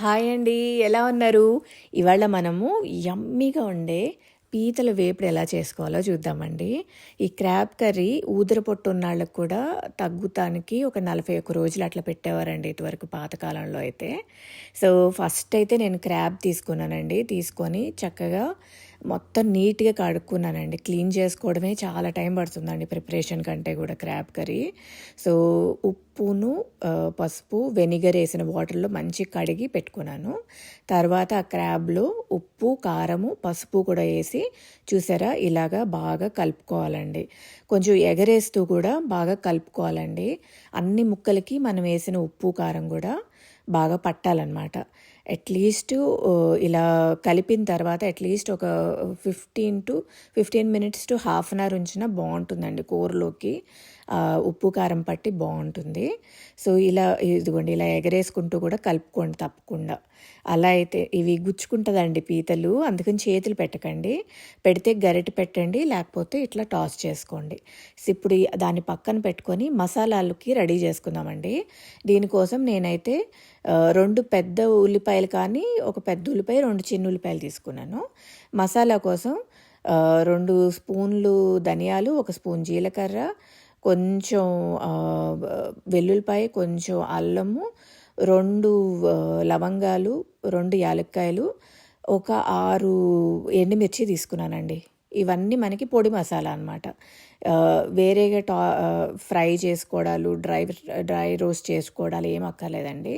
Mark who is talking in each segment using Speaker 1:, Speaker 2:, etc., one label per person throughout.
Speaker 1: Hi అండి ఎలా ఉన్నారు? ఇవాళ మనము యమ్మీగా ఉండే పీతల వేపుడు ఎలా చేసుకోవాలో చూద్దామండి. ఈ క్రాబ్ కర్రీ ఊదర పొట్టు ఉన్న వాళ్ళకి కూడా తగ్గుతానికి ఒక నలభై ఒక్క రోజులు అట్లా పెట్టేవారండి ఇటువరకు పాతకాలంలో అయితే. సో ఫస్ట్ అయితే నేను క్రాబ్ తీసుకున్నానండి. తీసుకొని చక్కగా మొత్తం నీట్గా కడుక్కున్నానండి. క్లీన్ చేసుకోవడమే చాలా టైం పడుతుందండి ప్రిపరేషన్ కంటే కూడా క్రాబ్ కర్రీ. సో ఉప్పును పసుపు వెనిగర్ వేసిన వాటర్లో మంచి కడిగి పెట్టుకున్నాను. తర్వాత ఆ క్రాబ్లో ఉప్పు కారము పసుపు కూడా వేసి చూసారా? ఇలాగా బాగా కలుపుకోవాలండి. కొంచెం ఎగరేస్తూ కూడా బాగా కలుపుకోవాలండి. అన్ని ముక్కలకి మనం వేసిన ఉప్పు కారం కూడా బాగా పట్టాలన్నమాట. అట్లీస్ట్ ఇలా కలిపిన తర్వాత అట్లీస్ట్ ఒక fifteen to fifteen minutes to half an hour ఉంచినా బాగుంటుందండి కూరలోకి. ఉప్పు కారం పట్టి బాగుంటుంది. సో ఇలా ఇదిగోండి ఇలా ఎగరేసుకుంటూ కూడా కలుపుకోండి తప్పకుండా. అలా అయితే ఇవి గుచ్చుకుంటుందండి పీతలు అందుకని చేతులు పెట్టకండి. పెడితే గరిటె పెట్టండి లేకపోతే ఇట్లా టాస్ చేసుకోండి. ఇప్పుడు దాన్ని పక్కన పెట్టుకొని మసాలాలకి రెడీ చేసుకుందామండి. దీనికోసం నేనైతే రెండు పెద్ద ఉల్లిపాయలు కానీ ఒక పెద్ద ఉల్లిపాయ రెండు చిన్న ఉల్లిపాయలు తీసుకున్నాను. మసాలా కోసం రెండు స్పూన్లు ధనియాలు ఒక స్పూన్ జీలకర్ర కొంచెం వెల్లుల్లిపాయ కొంచెం అల్లము రెండు లవంగాలు రెండు యాలక్కాయలు ఒక ఆరు ఎండుమిర్చి తీసుకున్నానండి. ఇవన్నీ మనకి పొడి మసాలా అనమాట వేరేగా టా ఫ్రై చేసుకోవడాలు డ్రై డ్రై రోస్ట్ చేసుకోవడాలు ఏం అక్కర్లేదండి.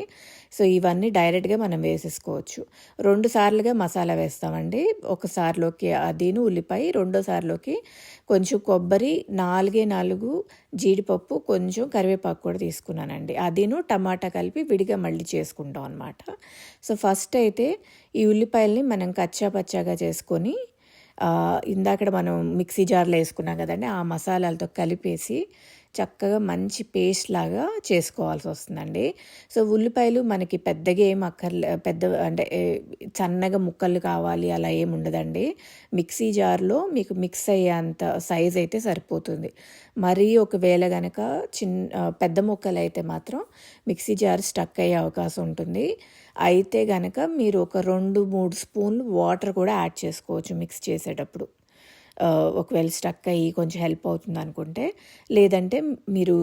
Speaker 1: సో ఇవన్నీ డైరెక్ట్గా మనం వేసేసుకోవచ్చు. రెండు సార్లుగా మసాలా వేస్తామండి. ఒకసారిలోకి అదిను ఉల్లిపాయ రెండోసార్లోకి కొంచెం కొబ్బరి నాలుగే నాలుగు జీడిపప్పు కొంచెం కరివేపాకు కూడా తీసుకున్నానండి. అదిను టమాటా కలిపి విడిగా మళ్ళీ చేసుకుంటాం అనమాట సో ఫస్ట్ అయితే ఈ ఉల్లిపాయల్ని మనం కచ్చా పచ్చాగా చేసుకొని ఆ, ఇందాకడ మనం మిక్సీ జార్లో వేసుకున్నాం కదండి ఆ మసాలాలతో కలిపేసి చక్కగా మంచి పేస్ట్ లాగా చేసుకోవాల్సి వస్తుందండి. సో ఉల్లిపాయలు మనకి పెద్దగా ఏం అక్కర్లే పెద్ద అంటే సన్నగా ముక్కలు కావాలి అలా ఏమి ఉండదండి. మిక్సీ జార్లో మీకు మిక్స్ అయ్యేంత సైజ్ అయితే సరిపోతుంది. మరీ ఒకవేళ కనుక చిన్న పెద్ద ముక్కలు అయితే మాత్రం మిక్సీ జార్ స్టక్ అయ్యే అవకాశం ఉంటుంది. అయితే గనక మీరు ఒక రెండు మూడు స్పూన్లు వాటర్ కూడా యాడ్ చేసుకోవచ్చు మిక్స్ చేసేటప్పుడు. ఒకవేళ స్టక్ అయ్యి కొంచెం హెల్ప్ అవుతుంది అనుకుంటే లేదంటే మీరు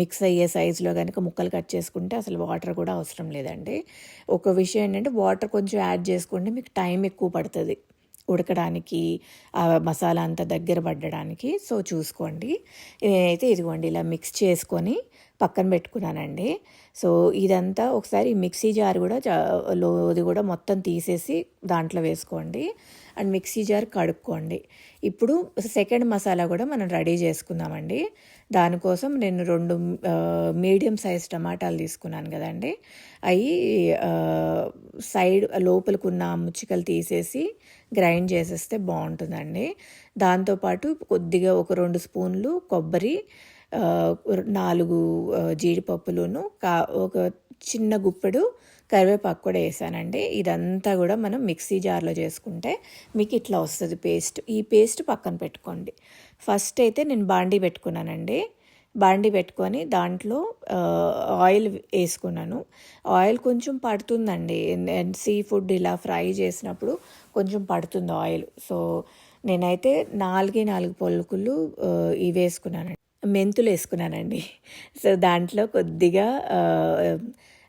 Speaker 1: మిక్స్ అయ్యే సైజులో కనుక ముక్కలు కట్ చేసుకుంటే అసలు వాటర్ కూడా అవసరం లేదండి. ఒక విషయం ఏంటంటే వాటర్ కొంచెం యాడ్ చేసుకుంటే మీకు టైం ఎక్కువ పడుతుంది ఉడకడానికి ఆ మసాలా అంతా దగ్గర పడడానికి సో చూసుకోండి. నేనైతే ఇదిగోండి ఇలా మిక్స్ చేసుకొని పక్కన పెట్టుకున్నానండి. సో ఇదంతా ఒకసారి మిక్సీ జార్ కూడా లోది కూడా మొత్తం తీసేసి దాంట్లో వేసుకోండి. అండ్ మిక్సీ జార్ కడుక్కోండి. ఇప్పుడు సెకండ్ మసాలా కూడా మనం రెడీ చేసుకుందామండి. దానికోసం నేను రెండు మీడియం సైజ్ టమాటాలు తీసుకున్నాను కదండి. అవి సైడ్ లోపలికున్న ముచ్చికలు తీసేసి గ్రైండ్ చేసేస్తే బాగుంటుందండి. దాంతోపాటు కొద్దిగా ఒక రెండు స్పూన్లు కొబ్బరి నాలుగు జీడిపప్పులును కా ఒక చిన్న గుప్పెడు కరివేపాకు కూడా వేసానండి. ఇదంతా కూడా మనం మిక్సీ జార్లో చేసుకుంటే మీకు ఇట్లా వస్తుంది పేస్ట్. ఈ పేస్ట్ పక్కన పెట్టుకోండి. ఫస్ట్ అయితే నేను బాండీ పెట్టుకున్నానండి. బాండీ పెట్టుకొని దాంట్లో ఆయిల్ వేసుకున్నాను. ఆయిల్ కొంచెం పడుతుందండి. సీ ఫుడ్ ఇలా ఫ్రై చేసినప్పుడు కొంచెం పడుతుంది ఆయిల్. సో నేనైతే నాలుగే నాలుగు పొలుకులు ఇవి వేసుకున్నానండి. మెంతులు వేసుకున్నానండి సో దాంట్లో కొద్దిగా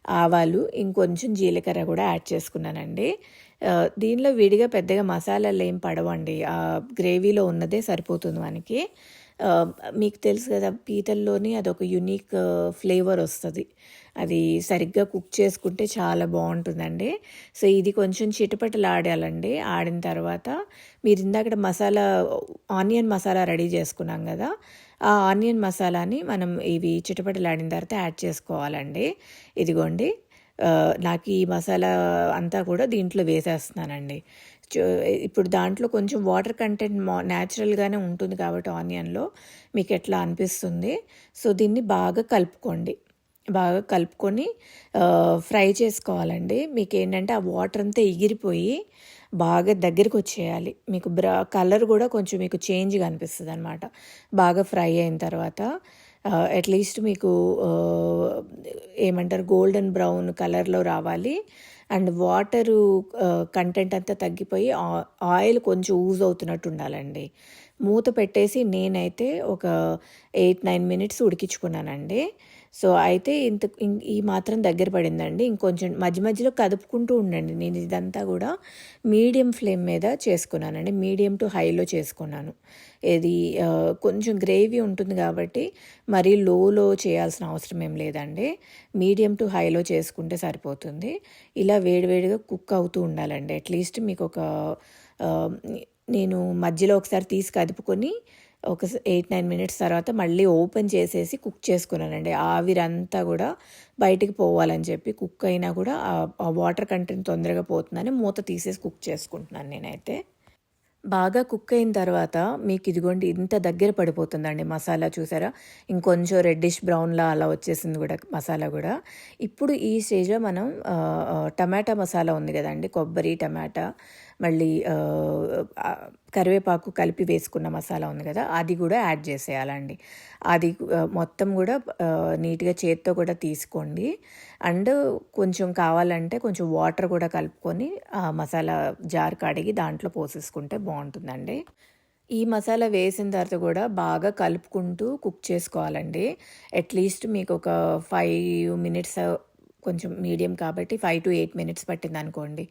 Speaker 1: ఆవాలు ఇంకొంచెం జీలకర్ర కూడా యాడ్ చేసుకున్నానండి. దీనిలో విడిగా పెద్దగా మసాలాలు ఏం పడవండి. ఆ గ్రేవీలో ఉన్నదే సరిపోతుంది మనకి మీకు తెలుసు కదా పీతల్లోని అదొక యునిక్ ఫ్లేవర్ వస్తుంది. అది సరిగ్గా కుక్ చేసుకుంటే చాలా బాగుంటుందండి. సో ఇది కొంచెం చిటపటలు ఆడాలండి. ఆడిన తర్వాత మీరు ఇందాక మసాలా ఆనియన్ మసాలా రెడీ చేసుకున్నాం కదా ఆ ఆనియన్ మసాలాని మనం ఇవి చిటపటలాడిన తర్వాత యాడ్ చేసుకోవాలండి. ఇదిగోండి నాకు ఈ మసాలా అంతా కూడా దీంట్లో వేసేస్తున్నానండి. చూ- ఇప్పుడు దాంట్లో కొంచెం వాటర్ కంటెంట్ మా న్యాచురల్గానే ఉంటుంది కాబట్టి ఆనియన్లో మీకు ఎట్లా అనిపిస్తుంది? సో దీన్ని బాగా కలుపుకోండి. బాగా కలుపుకొని ఫ్రై చేసుకోవాలండి. మీకు ఏంటంటే ఆ వాటర్ అంతా ఎగిరిపోయి బాగా దగ్గరికి వచ్చేయాలి. మీకు బ్రా కలర్ కూడా కొంచెం మీకు చేంజ్గా అనిపిస్తుంది అనమాట బాగా ఫ్రై అయిన తర్వాత అట్లీస్ట్ మీకు ఏమంటారు గోల్డెన్ బ్రౌన్ కలర్లో రావాలి. అండ్ వాటరు కంటెంట్ అంతా తగ్గిపోయి ఆ- ఆయిల్ కొంచెం యూజ్ అవుతున్నట్టు ఉండాలండి. మూత పెట్టేసి నేనైతే ఒక ఎయిట్ నైన్ మినిట్స్ ఉడికించుకున్నానండి. సో అయితే ఇంత ఇం- ఈ మాత్రం దగ్గర పడిందండి. ఇంకొంచెం మధ్య మధ్యలో కదుపుకుంటూ ఉండండి. నేను ఇదంతా కూడా మీడియం ఫ్లేమ్ మీద చేసుకున్నానండి. మీడియం టు హైలో చేసుకున్నాను. ఇది కొంచెం గ్రేవీ ఉంటుంది కాబట్టి మరీ లోలో చేయాల్సిన అవసరం ఏం లేదండి. మీడియం టు హైలో చేసుకుంటే సరిపోతుంది. ఇలా వేడివేడిగా కుక్ అవుతూ ఉండాలండి. అట్లీస్ట్ మీకు ఒక నేను మధ్యలో ఒకసారి తీసి కదుపుకొని ఒక ఎయిట్ నైన్ మినిట్స్ తర్వాత మళ్ళీ ఓపెన్ చేసేసి కుక్ చేసుకున్నానండి. ఆవిరంతా కూడా బయటికి పోవాలని చెప్పి కుక్ అయినా కూడా ఆ- వాటర్ కంటెంట్ తొందరగా పోతుందని మూత తీసేసి కుక్ చేసుకుంటున్నాను నేనైతే. బాగా కుక్ అయిన తర్వాత మీకు ఇదిగోండి ఇంత దగ్గర పడిపోతుందండి మసాలా చూసారా? ఇంకొంచెం రెడ్డిష్ బ్రౌన్లా అలా వచ్చేసింది కూడా మసాలా కూడా. ఇప్పుడు ఈ స్టేజ్లో మనం టమాటా మసాలా ఉంది కదండి కొబ్బరి టమాటా మళ్ళీ కరివేపాకు కలిపి వేసుకున్న మసాలా ఉంది కదా అది కూడా యాడ్ చేసేయాలండి. అది మొత్తం కూడా నీట్గా చేత్తో కూడా తీసుకోండి. అండ్ కొంచెం కావాలంటే కొంచెం వాటర్ కూడా కలుపుకొని ఆ మసాలా జార్ కడిగి దాంట్లో పోసేసుకుంటే బాగుంటుందండి. ఈ మసాలా వేసిన తర్వాత కూడా బాగా కలుపుకుంటూ కుక్ చేసుకోవాలండి. అట్లీస్ట్ మీకు ఒక ఫైవ్ మినిట్స్ కొంచెం మీడియం కాబట్టి ఫైవ్ టు ఎయిట్ మినిట్స్ పట్టింది అనుకోండి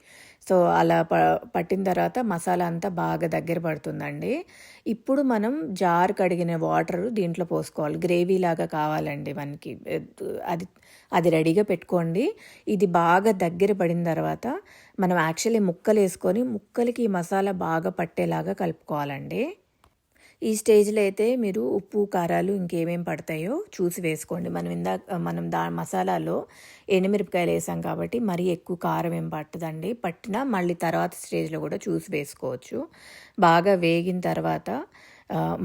Speaker 1: సో అలా ప పట్టిన తర్వాత మసాలా అంతా బాగా దగ్గర పడుతుందండి. ఇప్పుడు మనం జార్ కడిగిన వాటర్ దీంట్లో పోసుకోవాలి. గ్రేవీ లాగా కావాలండి మనకి. అది అది రెడీగా పెట్టుకోండి. ఇది బాగా దగ్గర పడిన తర్వాత మనం యాక్చువల్లీ ముక్కలు వేసుకొని ముక్కలకి ఈ మసాలా బాగా పట్టేలాగా కలుపుకోవాలండి. ఈ స్టేజ్లో అయితే మీరు ఉప్పు కారాలు ఇంకేమేం పడతాయో చూసి వేసుకోండి. మనం ఇందాక మనం దా మసాలాలో ఎండుమిరపకాయలు వేసాం కాబట్టి మరీ ఎక్కువ కారం ఏం పట్టదండి. పట్టినా మళ్ళీ తర్వాత స్టేజ్లో కూడా చూసి వేసుకోవచ్చు. బాగా వేగిన తర్వాత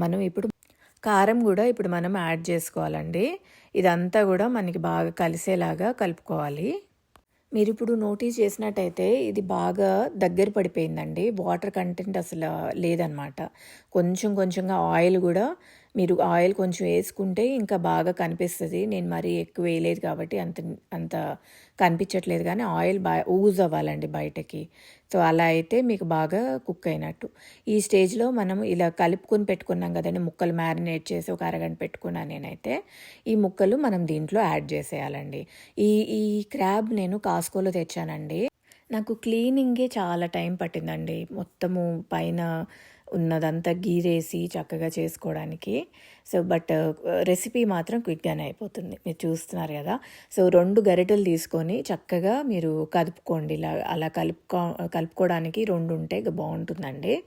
Speaker 1: మనం ఇప్పుడు కారం కూడా ఇప్పుడు మనం యాడ్ చేసుకోవాలండి. ఇదంతా కూడా మనకి బాగా కలిసేలాగా కలుపుకోవాలి. మీరు ఇప్పుడు నోటీస్ చేసినట్టయితే ఇది బాగా దగ్గర పడిపోయిందండి. వాటర్ కంటెంట్ అసలు లేదనమాట. కొంచెం కొంచెంగా ఆయిల్ కూడా మీరు ఆయిల్ కొంచెం వేసుకుంటే ఇంకా బాగా కనిపిస్తుంది. నేను మరీ ఎక్కువ వేయలేదు కాబట్టి అంత అంత కనిపించట్లేదు కానీ ఆయిల్ బాగా ఊజ్ అవ్వాలండి బయటకి. సో అలా అయితే మీకు బాగా కుక్ అయినట్టు. ఈ స్టేజ్లో మనం ఇలా కలుపుకొని పెట్టుకున్నాం కదండి ముక్కలు మ్యారినేట్ చేసి ఒక అరగంట పెట్టుకున్నాను నేనైతే. ఈ ముక్కలు మనం దీంట్లో యాడ్ చేసేయాలండి. ఈ ఈ క్రాబ్ నేను కాస్కోలో తెచ్చానండి. నాకు క్లీనింగే చాలా టైం పట్టిందండి. మొత్తము పైన ఉన్నదంతా గీరేసి చక్కగా చేసుకోవడానికి. సో బట్ uh, రెసిపీ మాత్రం క్విక్గానే అయిపోతుంది. మీరు చూస్తున్నారు కదా. సో రెండు గరిటెలు తీసుకొని చక్కగా మీరు కలుపుకోండి. ఇలా అలా కలుపుకో కలుపుకోవడానికి రెండు ఉంటే బాగుంటుందండి.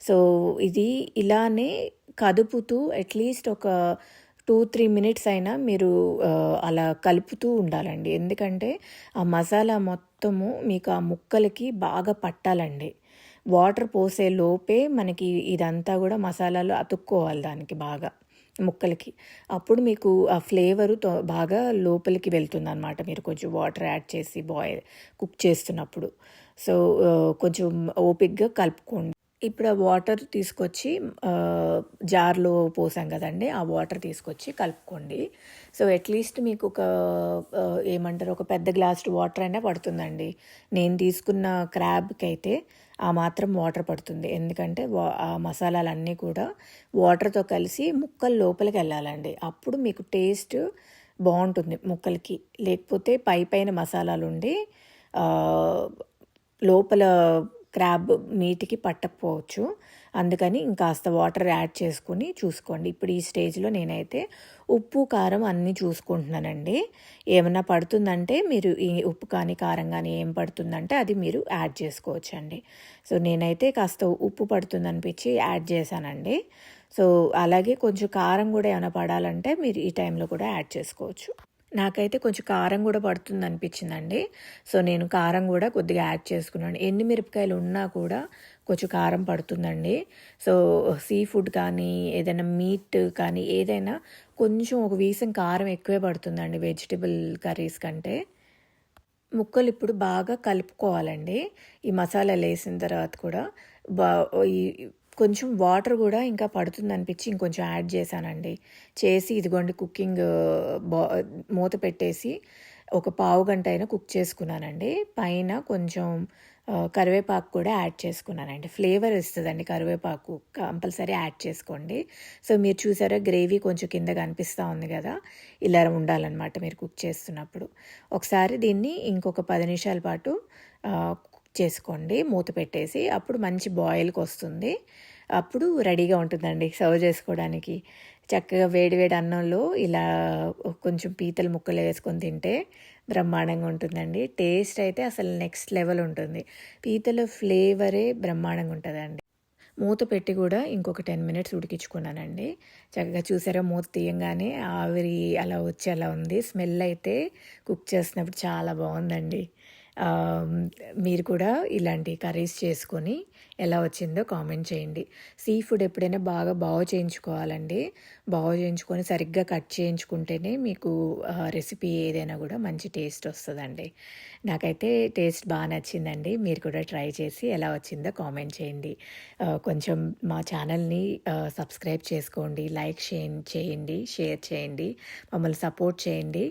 Speaker 1: సో ఇది ఇలానే కదుపుతూ అట్లీస్ట్ ఒక టూ త్రీ మినిట్స్ అయినా మీరు uh, అలా కలుపుతూ ఉండాలండి. ఎందుకంటే ఆ మసాలా మొత్తము మీకు ఆ ముక్కలకి బాగా పట్టాలండి. వాటర్ పోసే లోపే మనకి ఇదంతా కూడా మసాలాలు అతుక్కోవాలి దానికి బాగా ముక్కలకి. అప్పుడు మీకు ఆ ఫ్లేవరు బాగా లోపలికి వెళ్తుంది అనమాట మీరు కొంచెం వాటర్ యాడ్ చేసి బాయిల్ కుక్ చేస్తున్నప్పుడు. సో కొంచెం ఓపిక్గా కలుపుకోండి. ఇప్పుడు ఆ వాటర్ తీసుకొచ్చి జార్లో పోసాం కదండి ఆ వాటర్ తీసుకొచ్చి కలుపుకోండి. సో అట్లీస్ట్ మీకు ఒక ఏమంటారు ఒక పెద్ద గ్లాస్ వాటర్ అయినా పడుతుందండి. నేను తీసుకున్న క్రాబ్కి అయితే ఆ మాత్రం వాటర్ పడుతుంది. ఎందుకంటే వా- ఆ మసాలాలన్నీ కూడా వాటర్తో కలిసి ముక్కలు లోపలికి వెళ్ళాలండి. అప్పుడు మీకు టేస్ట్ బాగుంటుంది ముక్కలకి. లేకపోతే పై పైన మసాలాలు ఉండి లోపల క్రాబ్ మీటికి పట్టకపోవచ్చు. అందుకని ఇంకాస్త వాటర్ యాడ్ చేసుకుని చూసుకోండి. ఇప్పుడు ఈ స్టేజ్లో నేనైతే ఉప్పు కారం అన్నీ చూసుకుంటున్నానండి. ఏమన్నా పడుతుందంటే మీరు ఈ ఉప్పు కానీ కారం కానీ ఏం పడుతుందంటే అది మీరు యాడ్ చేసుకోవచ్చండి. సో నేనైతే కాస్త ఉప్పు పడుతుంది అనిపించి యాడ్ చేశానండి. సో అలాగే కొంచెం కారం కూడా ఏమైనా పడాలంటే మీరు ఈ టైంలో కూడా యాడ్ చేసుకోవచ్చు. నాకైతే కొంచెం కారం కూడా పడుతుంది అనిపించిందండి సో నేను కారం కూడా కొద్దిగా యాడ్ చేసుకున్నాను. ఎన్ని మిరపకాయలు ఉన్నా కూడా కొంచెం కారం పడుతుందండి. సో సీ ఫుడ్ కానీ ఏదైనా మీట్ కానీ ఏదైనా కొంచెం ఒక వీసం కారం ఎక్కువే పడుతుందండి వెజిటబుల్ కర్రీస్ కంటే. ముక్కలు ఇప్పుడు బాగా కలుపుకోవాలండి. ఈ మసాలాలు వేసిన తర్వాత కూడా బా ఈ కొంచెం వాటర్ కూడా ఇంకా పడుతుంది అనిపించి ఇంకొంచెం యాడ్ చేశానండి. చేసి ఇదిగోండి కుకింగ్ బా మూత పెట్టేసి ఒక పావు గంట అయినా కుక్ చేసుకున్నానండి. పైన కొంచెం కరివేపాకు కూడా యాడ్ చేసుకున్నానండి. ఫ్లేవర్ ఇస్తుందండి కరివేపాకు. కంపల్సరీ యాడ్ చేసుకోండి. సో మీరు చూసారా గ్రేవీ కొంచెం కింద కనిపిస్తూ ఉంది కదా? ఇలా ఉండాలన్నమాట మీరు కుక్ చేస్తున్నప్పుడు. ఒకసారి దీన్ని ఇంకొక పది నిమిషాల పాటు చేసుకోండి. మూత పెట్టేసి అప్పుడు మంచి బాయిల్కి వస్తుంది అప్పుడు రెడీగా ఉంటుందండి సర్వ్ చేసుకోవడానికి. చక్కగా వేడి వేడి అన్నంలో ఇలా కొంచెం పీతల ముక్కలు వేసుకొని తింటే బ్రహ్మాండంగా ఉంటుందండి. టేస్ట్ అయితే అసలు నెక్స్ట్ లెవెల్ ఉంటుంది. పీతల ఫ్లేవరే బ్రహ్మాండంగా ఉంటుందండి. మూత పెట్టి కూడా ఇంకొక టెన్ మినిట్స్ ఉడికించుకున్నానండి. చక్కగా చూసారా మూత తీయంగానే ఆవిరి అలా వచ్చి అలా ఉంది. స్మెల్ అయితే కుక్ చేసినప్పుడు చాలా బాగుందండి. మీరు కూడా ఇలాంటి కర్రీస్ చేసుకొని ఎలా వచ్చిందో కామెంట్ చేయండి. సీ ఫుడ్ ఎప్పుడైనా బాగా బాగు చేయించుకోవాలండి. బాగు చేయించుకొని సరిగ్గా కట్ చేయించుకుంటేనే మీకు రెసిపీ ఏదైనా కూడా మంచి టేస్ట్ వస్తుందండి. నాకైతే టేస్ట్ బాగా నచ్చిందండి. మీరు కూడా ట్రై చేసి ఎలా వచ్చిందో కామెంట్ చేయండి. కొంచెం మా ఛానల్ని సబ్స్క్రైబ్ చేసుకోండి లైక్ చేయండి షేర్ చేయండి మమ్మల్ని సపోర్ట్ చేయండి.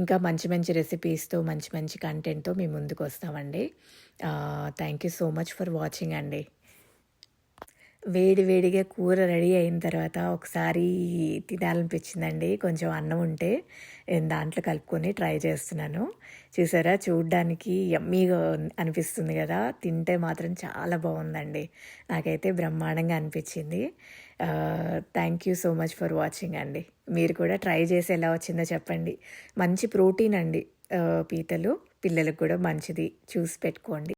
Speaker 1: ఇంకా మంచి మంచి రెసిపీస్తో మంచి మంచి కంటెంట్తో మేము ముందుకు వస్తామండి thank you so much for watching అండి. వేడి వేడిగా కూర రెడీ అయిన తర్వాత ఒకసారి తినాలనిపించిందండి. కొంచెం అన్నం ఉంటే నేను దాంట్లో కలుపుకొని ట్రై చేస్తున్నాను. చూసారా? చూడ్డానికి యమ్మీగా అనిపిస్తుంది కదా? తింటే మాత్రం చాలా బాగుందండి. నాకైతే బ్రహ్మాండంగా అనిపించింది. Thank you so much for watching అండి. మీరు కూడా ట్రై చేసి ఎలా వచ్చిందో చెప్పండి. మంచి ప్రోటీన్ అండి పీతలు. పిల్లలకు కూడా మంచిది. చూసి పెట్టుకోండి.